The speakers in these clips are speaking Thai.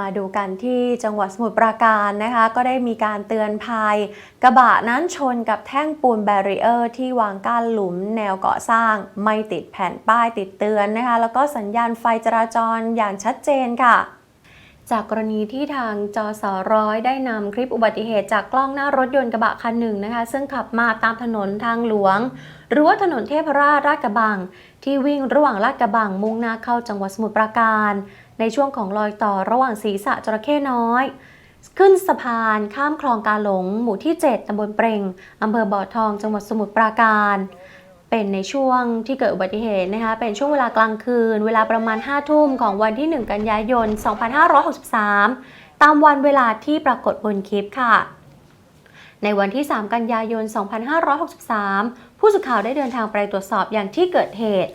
มาดูกันที่จังหวัดสมุทรปราการนะคะ ก็ได้มีการเตือนภัย กระบะนั้นชนกับแท่งปูนแบรีเออร์ที่วางกั้นหลุมแนวก่อสร้าง ไม่ติดแผ่นป้ายติดเตือนนะคะ แล้วก็สัญญาณไฟจราจรอย่างชัดเจนค่ะ จากกรณีที่ทางจสร้อยได้นำคลิปอุบัติเหตุจากกล้องหน้ารถยนต์กระบะคันหนึ่งนะคะ ซึ่งขับมาตามถนนทางหลวง หรือว่าถนนเทพราชลาดกระบัง ที่วิ่งระหว่างลาดกระบังมุ่งหน้าเข้าจังหวัดสมุทรปราการ ในช่วงของรอยต่อระหว่างศีรษะจระเข้น้อย ขึ้นสะพานข้ามคลองกาหลง หมู่ที่ 7 ตำบลเปรงอำเภอบ่อทอง จังหวัดสมุทรปราการ เป็นในช่วงที่เกิดอุบัติเหตุนะคะ เป็นช่วงเวลากลางคืน เวลาประมาณ 5 ทุ่มของวันที่ 1 กันยายน 2563 ตามวันเวลาที่ปรากฏบนคลิปค่ะในวันที่ 3 กันยายน 2563 ผู้สื่อข่าวได้เดินทางไปตรวจสอบอย่างที่เกิดเหตุ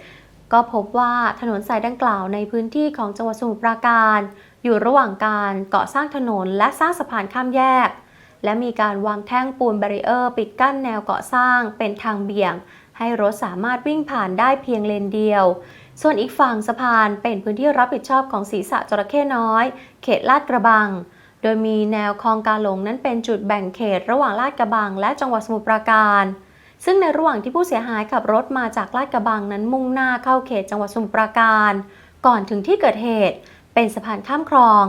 ก็พบว่าถนนสายดังกล่าวในพื้นที่ของจังหวัดสมุทรปราการ อยู่ระหว่างการก่อสร้างถนนและสร้างสะพานข้ามแยก และมีการวางแท่งปูนแบรีเออร์ปิดกั้นแนวก่อสร้างเป็นทางเบี่ยง ให้รถสามารถวิ่งผ่านได้เพียงเลนเดียว ส่วนอีกฝั่งสะพานเป็นพื้นที่รับผิดชอบของศีรษะจระเข้น้อย เขตลาดกระบัง โดยมีแนวคลองกาหลงนั้นเป็นจุดแบ่งเขตระหว่างลาดกระบัง และจังหวัดสมุทรปราการ ซึ่งในระหว่างที่ผู้เสียหายขับรถมาจากลาดกระบังนั้นมุ่งหน้าเข้าเขตจังหวัดสมุทรปราการ ก่อนถึงที่เกิดเหตุ เป็นสะพานข้ามคลอง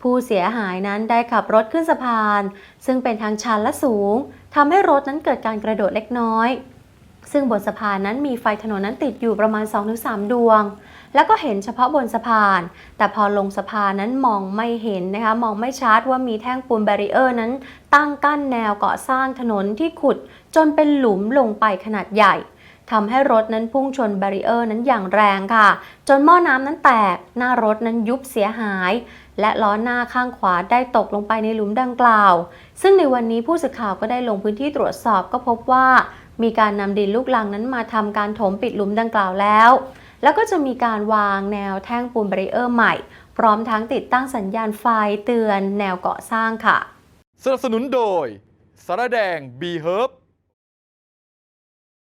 ผู้เสียหายนั้นได้ขับรถขึ้นสะพาน ซึ่งเป็นทางชันและสูงทำให้รถนั้นเกิดการกระโดดเล็กน้อย ซึ่งบนสะพานนั้นมีไฟถนนนั้นติดอยู่ประมาณ 2-3 ดวง แล้วก็เห็นเฉพาะบนสะพาน แต่พอลงสะพานนั้นมองไม่เห็นนะคะ มองไม่ชัดว่ามีแท่งปูนแบรีเออร์นั้น ตั้งกั้นแนวก่อสร้างถนนที่ขุด จนเป็นหลุมลงไปขนาดใหญ่ทำให้รถนั้นพุ่งชนแบรีเออร์นั้นอย่างแรงค่ะ จนหม้อน้ำนั้นแตก หน้ารถนั้นยุบเสียหาย และล้อหน้าข้างขวาได้ตกลงไปในหลุมดังกล่าว ซึ่งในวันนี้ผู้สื่อข่าวก็ได้ลงพื้นที่ตรวจสอบก็พบว่า มีการนำดินลูกลังนั้นมาทำการถมปิดหลุมดังกล่าวแล้ว แล้วก็จะมีการวางแนวแท่งปูนแบริเออร์ใหม่ พร้อมทั้งติดตั้งสัญญาณไฟเตือนแนวก่อสร้างค่ะ สนับสนุนโดยสารแดง B Herb